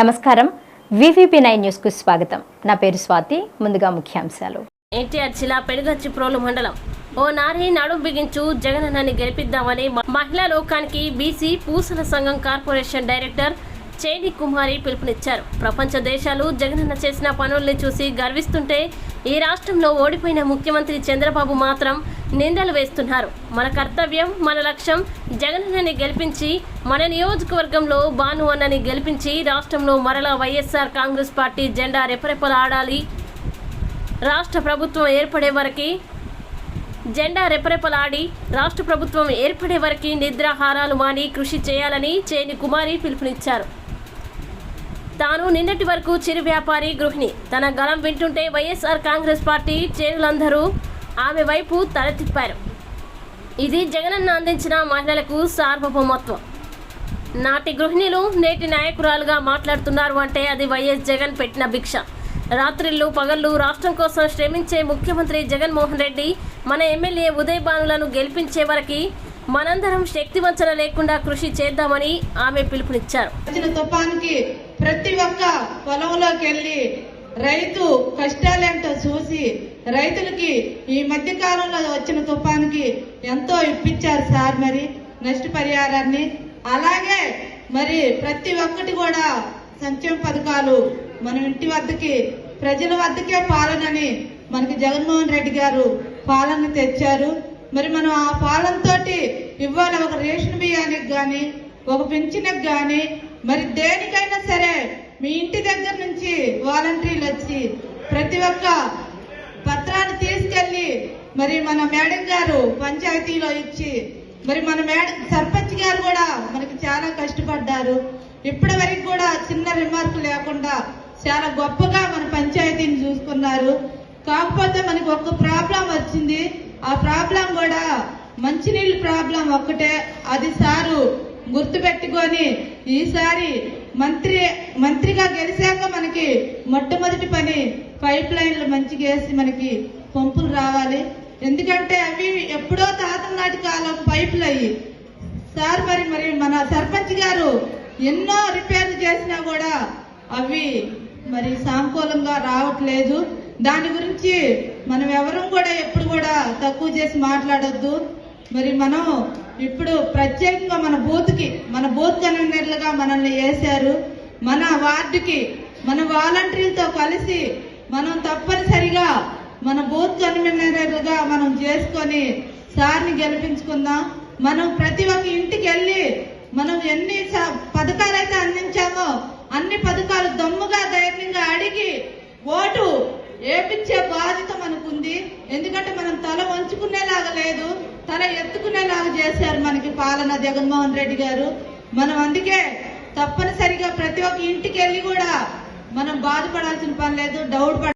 నమస్కారం. VVP nine న్యూస్కు స్వాగతం. నా పేరు స్వాతి ముందుగా ముఖ్యాంశాలు. ఎన్టీఆర్ జిల్లా పెనుగచ్చిప్రోలు మండలం. ఓ నారి నడుం బిగించు జగనన్నని గెలిపిద్దామని మహిళా లోకానికి బీసీ పూసల సంఘం కార్పొరేషన్ డైరెక్టర్ చేని కుమారి పిలుపునిచ్చారు. ప్రపంచ దేశాలు జగనన్న చేసిన పనుల్ని చూసి గర్విస్తుంటే ఈ రాష్ట్రంలో ఓడిపోయిన ముఖ్యమంత్రి చంద్రబాబు మాత్రం నిందలు వేస్తున్నారు. మన కర్తవ్యం మన లక్ష్యం జగనన్నని గెలిపించి మన నియోజకవర్గంలో భాను అన్నని గెలిపించి రాష్ట్రంలో మరలా వైఎస్ఆర్ కాంగ్రెస్ పార్టీ జెండా రెపరెపలాడాలి. రాష్ట్ర ప్రభుత్వం ఏర్పడే వరకు జెండా రెపరెపలాడి రాష్ట్ర ప్రభుత్వం ఏర్పడే వరకు నిద్రాహారాలు మాని కృషి చేయాలని చేని కుమారి పిలుపునిచ్చారు. తాను నిన్నటి వరకు చిరు వ్యాపారి గృహిణి. తన గలం వింటుంటే వైఎస్ఆర్ కాంగ్రెస్ పార్టీ చేరులందరూ ఆమె వైపు తల తిప్పారు. ఇది జగనన్న అందించిన మహిళలకు సార్వభౌమత్వం. నాటి గృహిణులు నేటి నాయకురాలుగా మాట్లాడుతున్నారు అంటే అది వైఎస్ జగన్ పెట్టిన భిక్ష. రాత్రిళ్ళు పగళ్ళు రాష్ట్రం కోసం శ్రమించే ముఖ్యమంత్రి జగన్మోహన్ రెడ్డి మన ఎమ్మెల్యే ఉదయ్ భానులను గెలిపించే వరకు మనందరం శక్తివంచన లేకుండా కృషి చేద్దామని ఆమె పిలుపునిచ్చారు. వచ్చిన ప్రతి ఒక్క పొలంలోకి వెళ్ళి రైతు కష్టాలేంటో చూసి రైతులకి ఈ మధ్య కాలంలో వచ్చిన తుఫాన్కి ఎంతో ఇప్పించారు సార్ మరి నష్టపరిహారాన్ని అలాగే మరి ప్రతి ఒక్కటి కూడా సంక్షేమ పథకాలు మన ఇంటి వద్దకి ప్రజల వద్దకే పాలనని మనకి జగన్మోహన్ రెడ్డి గారు పాలన తెచ్చారు. మరి మనం ఆ పాలనతోటి ఇవాళ ఒక రేషన్ బియ్యానికి గాని ఒక పింఛన్కి గాని మరి దేనికైనా సరే మీ ఇంటి దగ్గర నుంచి వాలంటీర్లు వచ్చి ప్రతి ఒక్క పత్రాన్ని తీసుకెళ్ళి మరి మన మేడం గారు పంచాయతీలో ఇచ్చి మరి మన మేడం సర్పంచ్ గారు కూడా మనకి చాలా కష్టపడ్డారు. ఇప్పటి వరకు కూడా చిన్న రిమార్క్ లేకుండా చాలా గొప్పగా మన పంచాయతీని చూసుకున్నారు. కాకపోతే మనకి ఒక ప్రాబ్లం వచ్చింది. ఆ ప్రాబ్లం కూడా మంచినీళ్ళు ప్రాబ్లం ఒక్కటే. అది సారు గుర్తుపెట్టుకొని ఈసారి మంత్రి మంత్రిగా గెలిచాక మనకి మొట్టమొదటి పని పైప్ లైన్లు మంచిగా వేసి మనకి పంపులు రావాలి. ఎందుకంటే అవి ఎప్పుడో తాతల నాటి కాలం పైపులు అయ్యి. సార్ మరి మరి మన సర్పంచ్ గారు ఎన్నో రిపేర్లు చేసినా కూడా అవి మరి సానుకూలంగా రావట్లేదు. దాని గురించి మనం ఎవరం కూడా ఎప్పుడు కూడా తక్కువ చేసి మాట్లాడొద్దు. మరి మనం ఇప్పుడు ప్రత్యేకంగా మన బూత్కి మన బూత్ కన్వీనర్లుగా మనల్ని వేశారు మన వార్డుకి మన వాలంటీర్లతో కలిసి మనం తప్పనిసరిగా మన బూత్ కన్వీనర్లుగా మనం చేసుకొని సార్ని గెలిపించుకుందాం. మనం ప్రతి ఒక్క ఇంటికి వెళ్ళి మనం ఎన్ని స- పథకాలైతే అందించామో అన్ని పథకాలు దమ్ముగా ధైర్యంగా అడిగి ఓటు ఏపించే బాధ్యత మనకుంది. ఎందుకంటే మనం తల వంచుకునేలాగా లేదు. తల ఎత్తుకునేలాగా చేశారు మనకి పాలన జగన్మోహన్ రెడ్డి గారు. మనం అందుకే తప్పనిసరిగా ప్రతి ఒక్క ఇంటికి వెళ్ళి కూడా మనం బాధపడాల్సిన పని లేదు డౌట్